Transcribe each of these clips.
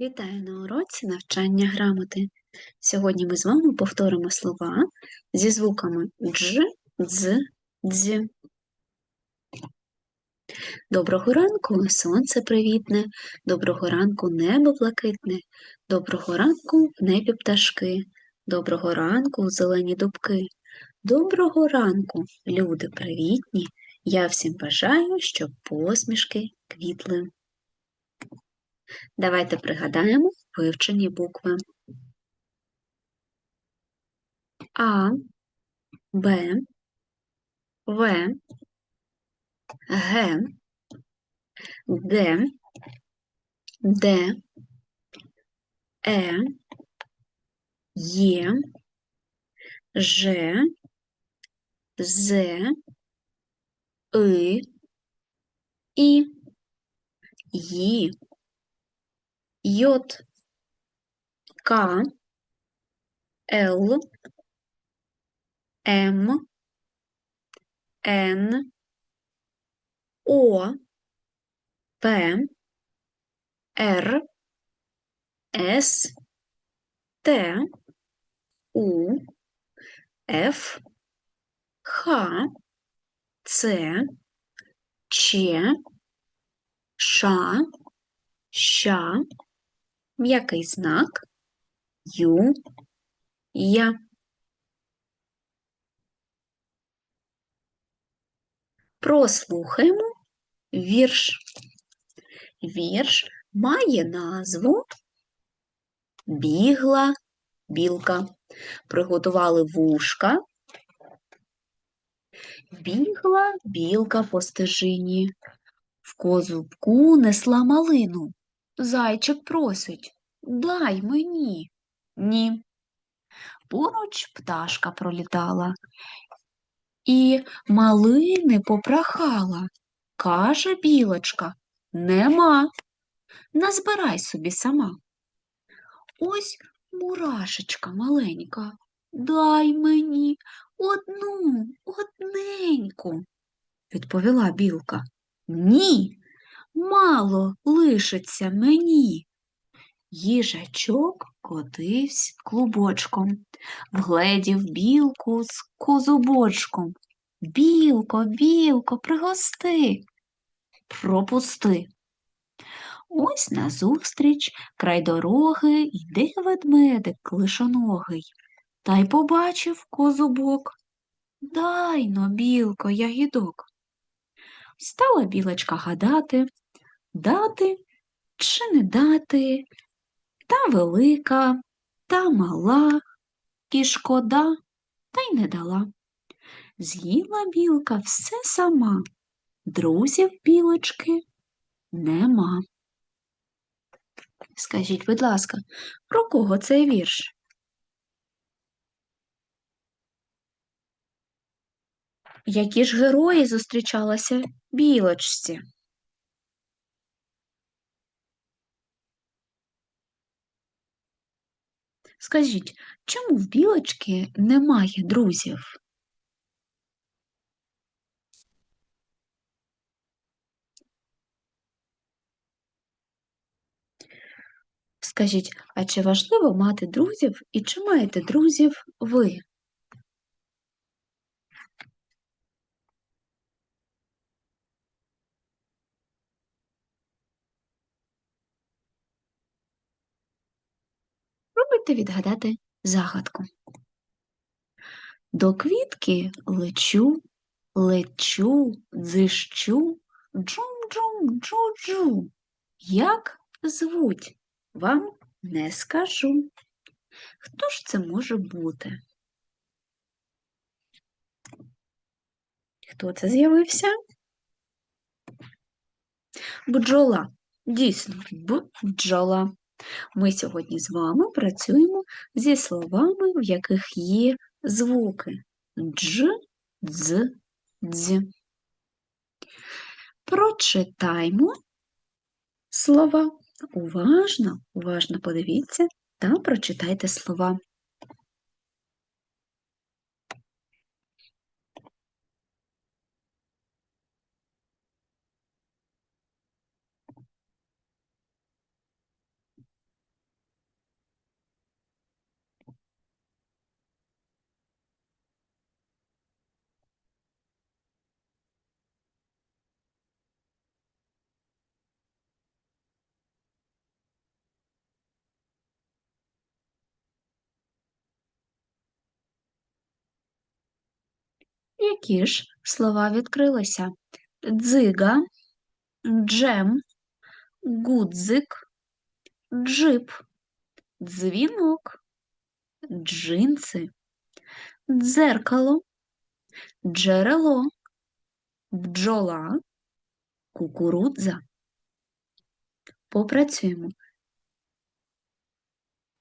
Вітаю на уроці навчання грамоти. Сьогодні ми з вами повторимо слова зі звуками дж, дз, дз. Доброго ранку сонце привітне, доброго ранку небо блакитне, доброго ранку небі пташки, доброго ранку зелені дубки. Доброго ранку, люди привітні. Я всім бажаю, щоб посмішки квітли. Давайте пригадаємо вивчені букви. А, Б, В, Г, Г, Д, Е, Є, Ж, З, И, І, Ї, Йод, К, Л, М, Н, О, П, Р, С, Т, У, Ф, Х, Ц, Ч, Ш, Щ, м'який знак Ю, Я. Прослухаємо вірш. Вірш має назву Бігла білка. Приготували вушка. Бігла білка по стежині. В козубку несла малину. Зайчик просить Дай мені. Ні. Поруч пташка пролітала і малини попрохала. Каже білочка, нема. Назбирай собі сама. Ось мурашечка маленька, дай мені одну, одненьку, відповіла білка. Ні, мало лишиться мені. Їжачок котився клубочком, вгледів білку з козубочком. Білко, білко, пригости, пропусти. Ось назустріч край дороги йде ведмедик клишоногий, та й побачив козубок. Дай но, білко, ягідок. Стала білочка гадати, дати чи не дати, та велика, та мала, і шкода, та й не дала. З'їла білка все сама, друзів білочки нема. Скажіть, будь ласка, про кого цей вірш? Які ж герої зустрічалися білочці? Скажіть, чому в білочки немає друзів? Скажіть, а чи важливо мати друзів і чи маєте друзів ви? Пробуйте відгадати загадку. До квітки лечу, лечу, дзищу, джум-джум, джу-джу. Як звуть? Вам не скажу. Хто ж це може бути? Хто це з'явився? Бджола. Дійсно, бджола. Ми сьогодні з вами працюємо зі словами, в яких є звуки дж, дз, дз. Прочитаймо слова. Уважно, уважно подивіться та прочитайте слова. Які ж слова відкрилися? Дзига, джем, гудзик, джип, дзвінок, джинси, дзеркало, джерело, бджола, кукурудза. Попрацюємо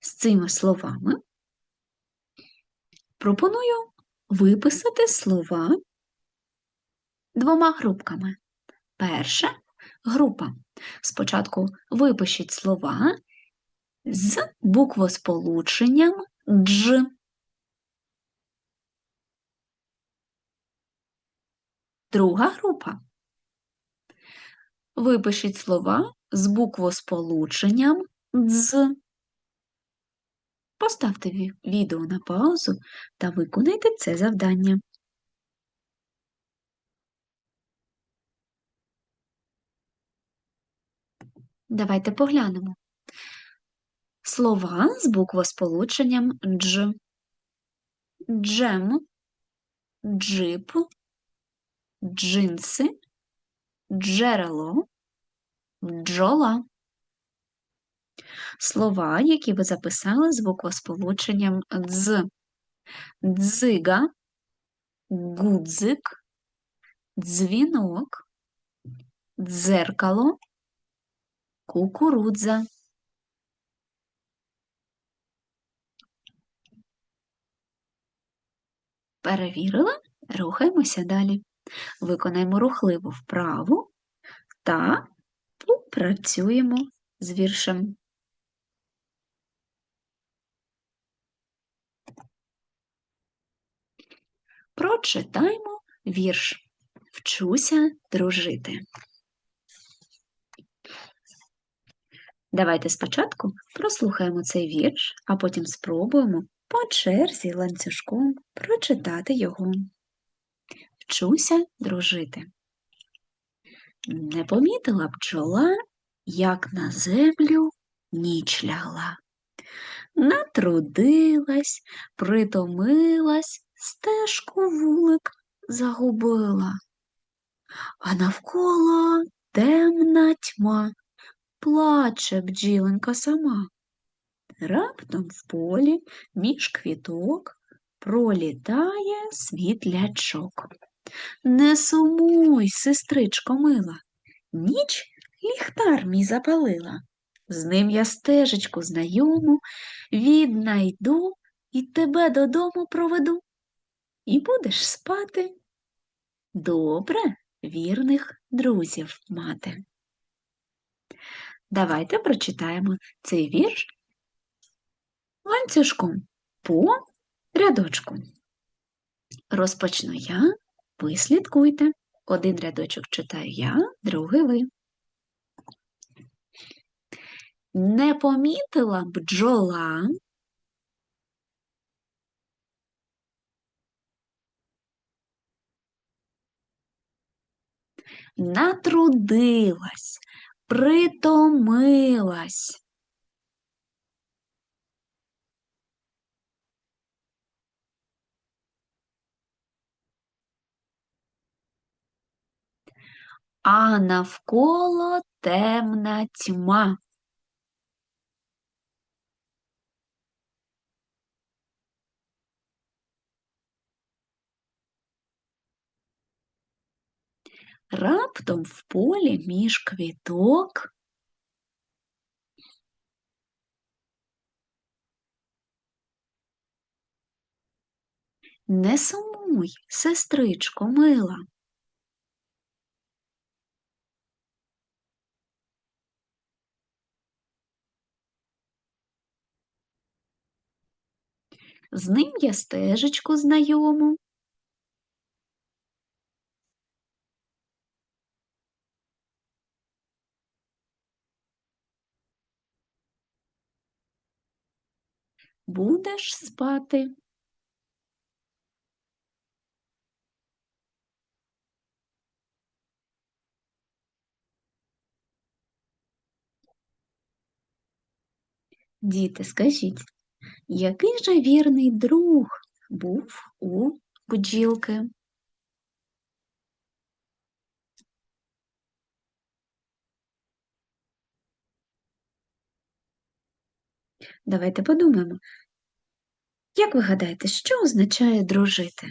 з цими словами. Пропоную виписати слова двома групками. Перша група. Спочатку випишіть слова з буквосполученням дж. Друга група. Випишіть слова з буквосполученням дз. Поставте відео на паузу та виконайте це завдання. Давайте поглянемо. Слова з буквосполученням дж. Джем, джип, джинси, джерело, бджола. Слова, які ви записали з дз. Дзига, гудзик, дзвінок, дзеркало, кукурудза. Перевірили? Рухаємося далі. Виконаємо рухливу вправу та попрацюємо з віршем. Прочитаймо вірш. Вчуся дружити. Давайте спочатку прослухаємо цей вірш, а потім спробуємо по черзі ланцюжком прочитати його. Вчуся дружити. Не помітила бджола, як на землю ніч лягла. Натрудилась, притомилась, стежку вулик загубила, а навколо темна тьма, плаче бджіленька сама. Раптом в полі між квіток пролітає світлячок. Не сумуй, сестричко мила, ніч ліхтар мій запалила. З ним я стежечку знайому віднайду і тебе додому проведу. І будеш спати. Добре вірних друзів мати. Давайте прочитаємо цей вірш ланцюжком по рядочку. Розпочну я, ви слідкуйте. Один рядочок читаю я, другий ви. Не помітила бджола. Натрудилась, притомилась. А навколо темна тьма. Раптом в полі між квіток Не сумуй, сестричко мила. З ним я стежечку знайому. Будеш спати. Діти, скажіть, який же вірний друг був у бджілки? Давайте подумаємо. Як ви гадаєте, що означає дружити?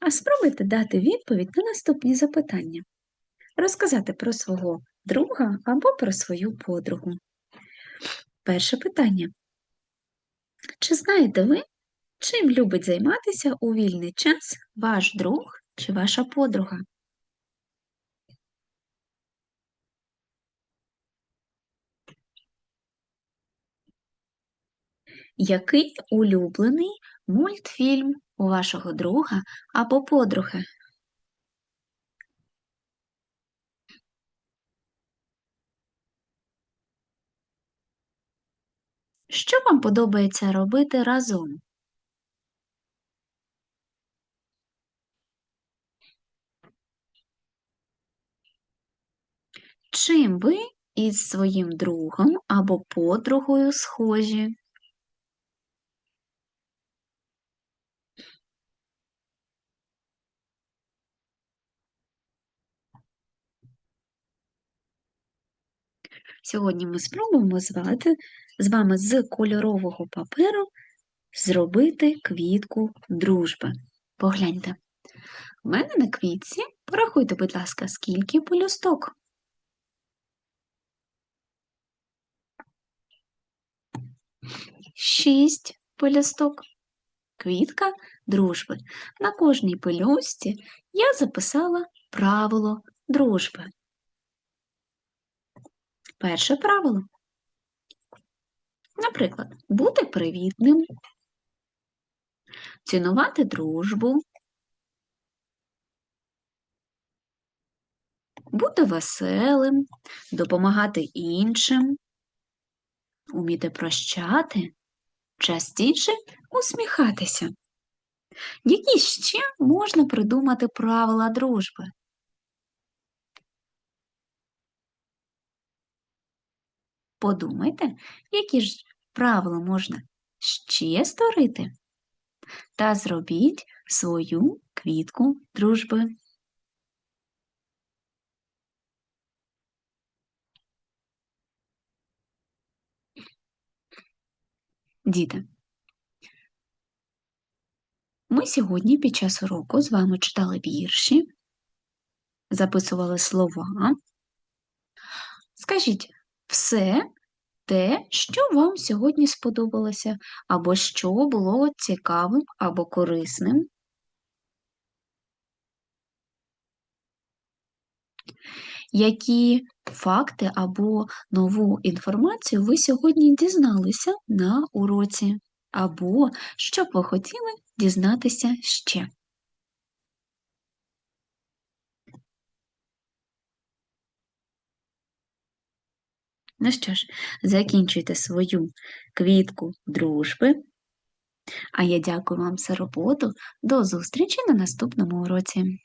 А спробуйте дати відповідь на наступні запитання. Розказати про свого друга або про свою подругу. Перше питання. Чи знаєте ви, чим любить займатися у вільний час ваш друг чи ваша подруга? Який улюблений мультфільм у вашого друга або подруги? Що вам подобається робити разом? Чим ви із своїм другом або подругою схожі? Сьогодні ми спробуємо звати, з вами з кольорового паперу зробити квітку дружби. Погляньте. У мене на квітці, порахуйте, будь ласка, скільки полюсток. Шість пелюсток. Квітка дружби. На кожній пелюсті я записала правило дружби. Перше правило. Наприклад, бути привітним, цінувати дружбу, бути веселим, допомагати іншим, уміти прощати, частіше усміхатися. Які ще можна придумати правила дружби? Подумайте, які ж правила можна ще створити, та зробіть свою квітку дружби. Діти, ми сьогодні під час уроку з вами читали вірші, записували слова. Скажіть все те, що вам сьогодні сподобалося, або що було цікавим або корисним. Які факти або нову інформацію ви сьогодні дізналися на уроці, або що б ви хотіли дізнатися ще? Ну що ж, закінчуйте свою квітку дружби. А я дякую вам за роботу. До зустрічі на наступному уроці.